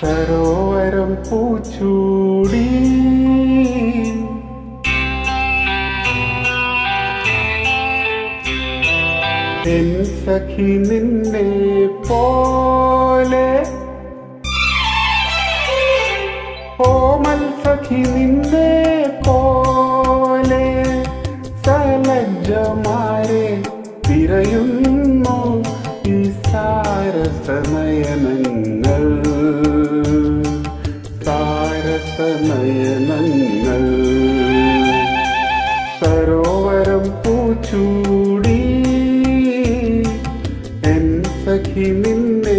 Sarovaram പൂച്ചൂടി. N സഖി നിന്നെ പോലെ. ഓമൽ സഖി നിന്നെ പോലെ. സലജ്ജമാരെ തിരയുന്നു ഈ സാരസനയനങ്ങൾ സാരസനയനങ്ങൾ സരോവരം പൂച്ചൂടി. എൻ സഖി നിന്നെ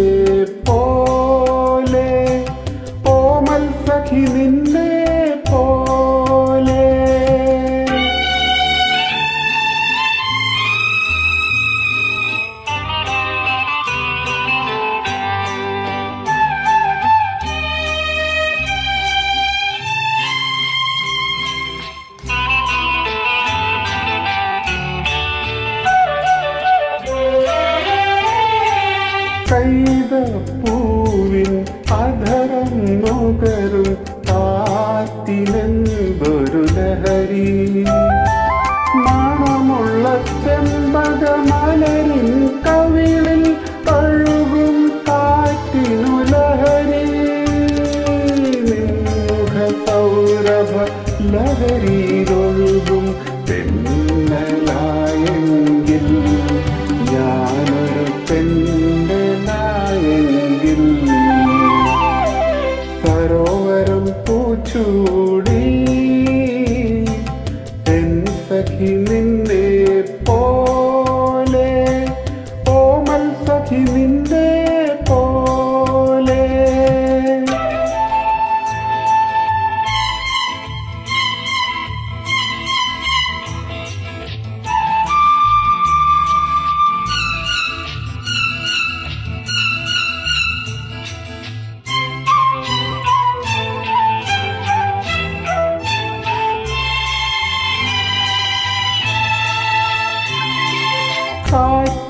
കൈത പൂവിൻ അധരം നുകരും കാത്തിനെന്തൊരു ലഹരി? മണമുള്ള ചെമ്പകമലരിൻ കവിളിൽ കഴുകും കാറ്റിനു ലഹരി. മുഖ സൗരഭ ലഹരിയിലൊഴുകും തെന്നലായെങ്കിൽ ഞാനൊരു പെണ്ണലായെങ്കിൽ പൂച്ചൂടി എൻ സഖി നിന്നെ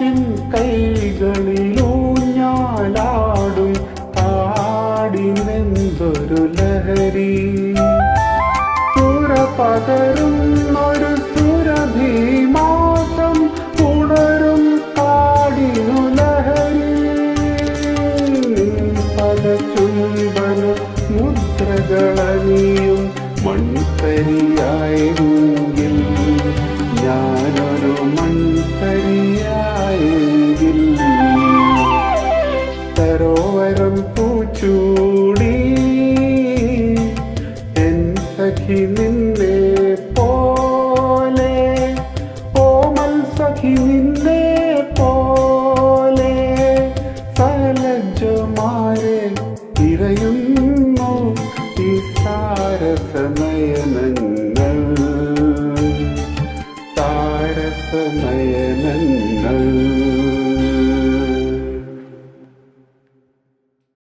കാറ്റിൻ കൈകളിലൂഞ്ഞാലാടും ആടിനെന്തൊരു ലഹരി? സുര പകരും ഒരു സുരഭീമാസം ഉണരും കാടിനു ലഹരി. പദചുംബന മുദ്രകളണിയും മൺതരിയായെങ്കിൽ ഞാനൊരു സഖി നിന്നെ പോലെ ഓമൽ സഖി നിന്നെ പോലെ സലജമാരെ തിരയുന്നു ഈ താരസമയനങ്ങൾ താരസനയനങ്ങൾ.